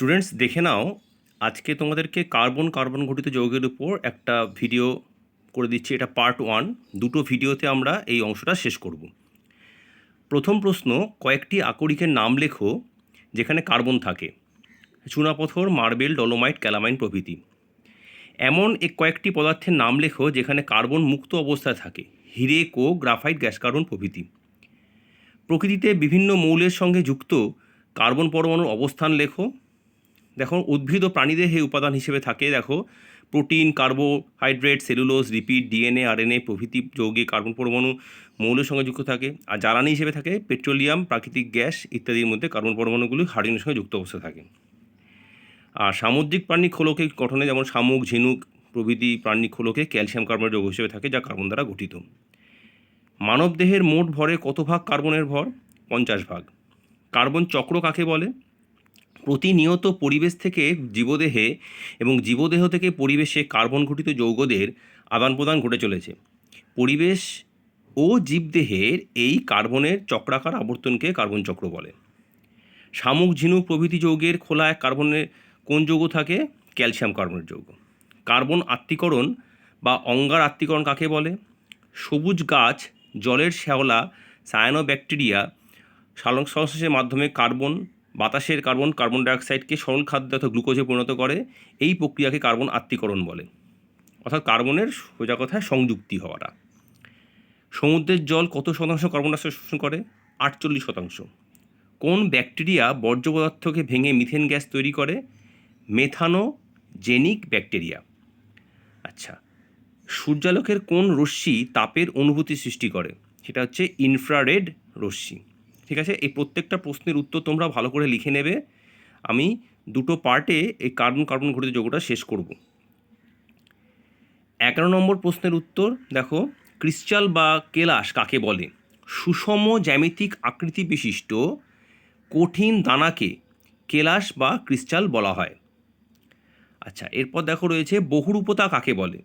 Students দেখে নাও, আজকে তোমাদেরকে কার্বন কার্বন ঘটিত যৌগের উপর একটা ভিডিও করে দিচ্ছি, এটা পার্ট ওয়ান দুটো ভিডিওতে আমরা এই অংশটা শেষ করব। প্রথম প্রশ্ন, কয়েকটি আকরিকের নাম লেখো যেখানে কার্বন থাকে। চুনাপথর, মার্বেল, ডলোমাইট, ক্যালামাইন প্রভৃতি। এমন এক কয়েকটি পদার্থের নাম লেখো যেখানে কার্বন মুক্ত অবস্থায় থাকে, হিরে কো গ্রাফাইট গ্যাস কার্বন প্রভৃতি। প্রকৃতিতে বিভিন্ন মৌলের সঙ্গে যুক্ত কার্বন পরমাণুর অবস্থান লেখো। দেখো, উদ্ভিদ ও প্রাণীদেহে উপাদান হিসেবে থাকে, দেখো, protein, carbohydrate, cellulose, lipid, DNA, RNA প্রভৃতি যৌগে কার্বন পরমাণু মৌলের সঙ্গে যুক্ত থাকে। আর জ্বালানি হিসেবে থাকে পেট্রোলিয়াম, প্রাকৃতিক গ্যাস ইত্যাদির মধ্যে কার্বন পরমাণুগুলি হাইড্রোজেনের সঙ্গে যুক্ত অবস্থায় থাকে। আর সামুদ্রিক প্রাণী খোলকের গঠনে যেমন শামুক, ঝিনুক প্রভৃতি প্রাণী খোলকে ক্যালসিয়াম কার্বনের যৌগ হিসেবে থাকে, যা কার্বন দ্বারা গঠিত। মানবদেহের মোট ভরে কত ভাগ কার্বনের ভর? পঞ্চাশ ভাগ। কার্বন চক্র কাকে বলে? প্রতিনিয়ত পরিবেশ থেকে জীবদেহে এবং জীবদেহ থেকে পরিবেশে কার্বন ঘটিত যৌগদের আদান প্রদান ঘটে চলেছে। পরিবেশ ও জীবদেহের এই কার্বনের চক্রাকার আবর্তনকে কার্বন চক্র বলে। শামুক, ঝিনুক প্রভৃতি যৌগের খোলায় কার্বনের কোন যৌগ থাকে? ক্যালসিয়াম কার্বনের যৌগ। কার্বন আত্মীকরণ বা অঙ্গার আত্মীকরণ কাকে বলে? সবুজ গাছ, জলের শ্যাওলা সায়ানো ব্যাকটেরিয়া সালং সংশ্লেষের মাধ্যমে কার্বন বাতাসের কার্বন কার্বন ডাইঅক্সাইডকে সরল খাদ্য অর্থাৎ গ্লুকোজে পরিণত করে, এই প্রক্রিয়াকে কার্বন আত্মীকরণ বলে। অর্থাৎ কার্বনের সোজা কথায় সংযুক্তি হওয়াটা। সমুদ্রের জল কত শতাংশ কার্বন ডাইঅক্সাইড শোষণ করে? আটচল্লিশ শতাংশ। কোন ব্যাকটেরিয়া বর্জ্য পদার্থকে ভেঙে মিথেন গ্যাস তৈরি করে? Methanogenic bacteria. আচ্ছা সূর্যালোকের কোন রশ্মি তাপের অনুভূতি সৃষ্টি করে? সেটা হচ্ছে ইনফ্রারেড রশ্মি। ঠিক আছে? এই প্রত্যেকটা প্রশ্নের উত্তর তোমরা ভালো করে লিখে নেবে। আমি দুটো পার্টে এই কার্বন কার্বন ঘটিত যৌগটা শেষ করব। এগারো নম্বর প্রশ্নের উত্তর, দেখো, ক্রিস্টাল বা কেলাস কাকে বলে? সুষম জ্যামিতিক আকৃতি বিশিষ্ট কঠিন দানাকে কেলাস বা ক্রিস্টাল বলা হয়। আচ্ছা এরপর দেখো রয়েছে বহুরূপতা কাকে বলে?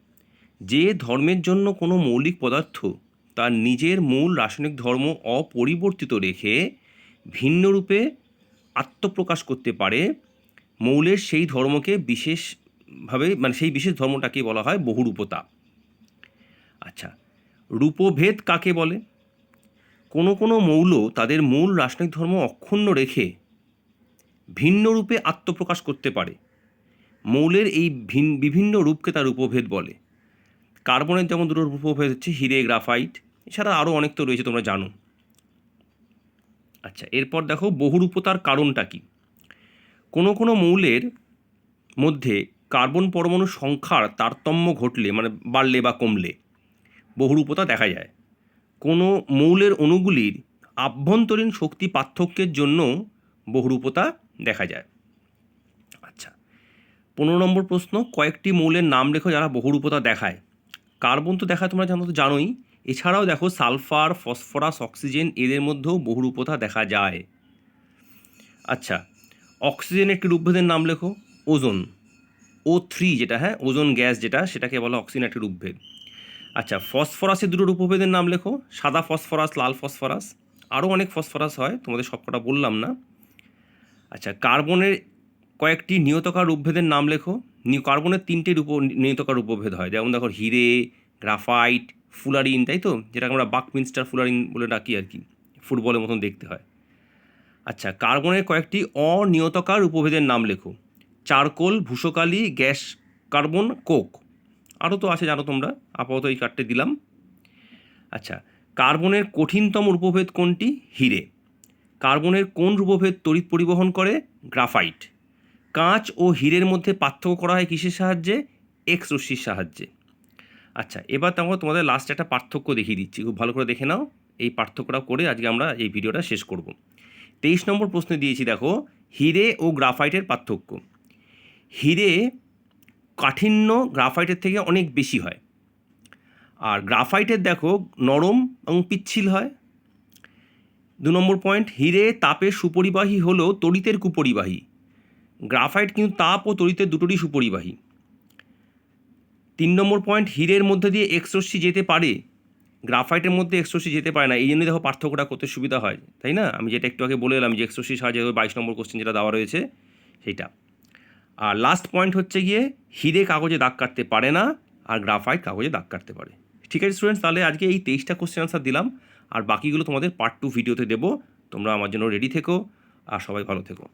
যে ধর্মের জন্য কোনো মৌলিক পদার্থ তার নিজের মূল রাসায়নিক ধর্ম অপরিবর্তিত রেখে ভিন্ন রূপে আত্মপ্রকাশ করতে পারে। মৌলের সেই ধর্মকে বিশেষভাবে মানে সেই বিশেষ ধর্মটাকে বলা হয় বহুরূপতা। আচ্ছা রূপভেদ কাকে বলে? কোনো কোনো মৌল তাদের মূল রাসায়নিক ধর্ম অক্ষুণ্ণ রেখে ভিন্ন রূপে আত্মপ্রকাশ করতে পারে। মৌলের এই ভিন- বিভিন্ন রূপকে তার রূপভেদ বলে। কার্বনের যেমন দুটো রূপভেদ হচ্ছে, হিরে গ্রাফাইট এছাড়া আরও অনেক তো রয়েছে, তোমরা জানো। আচ্ছা এরপর দেখো, বহুরূপতার কারণটা কি? কোনো কোনো মৌলের মধ্যে কার্বন পরমাণু সংখ্যার তারতম্য ঘটলে মানে বাড়লে বা কমলে, বহুরূপতা দেখা যায়। কোনো মৌলের অণুগুলির আভ্যন্তরীণ শক্তি পার্থক্যের জন্য বহুরূপতা দেখা যায়। আচ্ছা পনেরো নম্বর প্রশ্ন, কয়েকটি মৌলের নাম লেখো যারা বহুরূপতা দেখায়। কার্বন তো দেখায় তোমরা জানো তো, জানোই। এছাড়াও দেখো সালফার, ফসফরাস, অক্সিজেন এদের মধ্যেও বহুরূপতা দেখা যায়। আচ্ছা অক্সিজেন একটি রূপভেদের নাম লেখো, ওজোন। ও থ্রি যেটা হ্যাঁ ওজোন গ্যাস যেটা, সেটাকে বলা অক্সিজেন একটি রূপভেদ। আচ্ছা ফসফরাসের দুটো রূপভেদের নাম লেখো, সাদা ফসফরাস, লাল ফসফরাস। আরও অনেক ফসফরাস হয়, তোমাদের সবকটা বললাম না। আচ্ছা কার্বনের কয়েকটি নিয়তকার রূপভেদের নাম লেখো। কার্বনের তিনটে রূপ, নিয়তকার রূপভেদ হয়। যেমন দেখো, হিরে, গ্রাফাইট ফুলারিন, তাই তো? যেটাকে আমরা বাকমিনস্টার ফুলারিন বলে ডাকি আর কি, ফুটবলের মতন দেখতে হয়। আচ্ছা কার্বনের কয়েকটি অনিয়তকার উপভেদের নাম লেখো। চারকোল ভূষকালি গ্যাস কার্বন, কোক। আরও তো আছে জানো তোমরা, আপাতত এই কার্ডটি দিলাম। আচ্ছা কার্বনের কঠিনতম রূপভেদ কোনটি? হিরে। কার্বনের কোন রূপভেদ তড়িৎ পরিবহন করে? গ্রাফাইট। কাঁচ ও হীরের মধ্যে পার্থক্য করা হয় কিসের সাহায্যে? এক্স রশ্মির সাহায্যে। আচ্ছা এবার তারপর তোমাদের লাস্ট একটা পার্থক্য দেখিয়ে দিচ্ছি। খুব ভালো করে দেখে নাও। এই পার্থক্যটা করে আজকে আমরা এই ভিডিওটা শেষ করব। তেইশ নম্বর প্রশ্নে দিয়েছি, দেখো, হিরে ও গ্রাফাইটের পার্থক্য। হিরে কাঠিন্য গ্রাফাইটের থেকে অনেক বেশি হয়। আর গ্রাফাইটের, দেখো, নরম এবং পিচ্ছিল হয়। দু নম্বর পয়েন্ট হিরে তাপের সুপরিবাহী হলেও তড়িতের কুপরিবাহী। গ্রাফাইট কিন্তু তাপ ও তড়িতের দুটোরই সুপরিবাহী। তিন নম্বর পয়েন্ট হীরের মধ্যে দিয়ে এক্স রশ্মি যেতে পারে। গ্রাফাইটের মধ্যে এক্স রশ্মি যেতে পারে না। এই জন্যই দেখো পার্থক্যটা করতে সুবিধা হয়, তাই না? আমি যেটা একটু আগে বলে এলাম যে এক্স রশ্মির সাহায্যে বাইশ নম্বর কোশ্চেন যেটা দেওয়া রয়েছে, সেইটা। আর লাস্ট পয়েন্ট হচ্ছে গিয়ে হিরে কাগজে দাগ কাটতে পারে না আর গ্রাফাইট কাগজে দাগ কাটতে পারে। ঠিক আছে স্টুডেন্টস তাহলে আজকে এই তেইশটা কোশ্চেন আনসার দিলাম। আর বাকিগুলো তোমাদের পার্ট টু ভিডিওতে দেবো। তোমরা আমার জন্য রেডি থেকো। আর সবাই ভালো থেকো।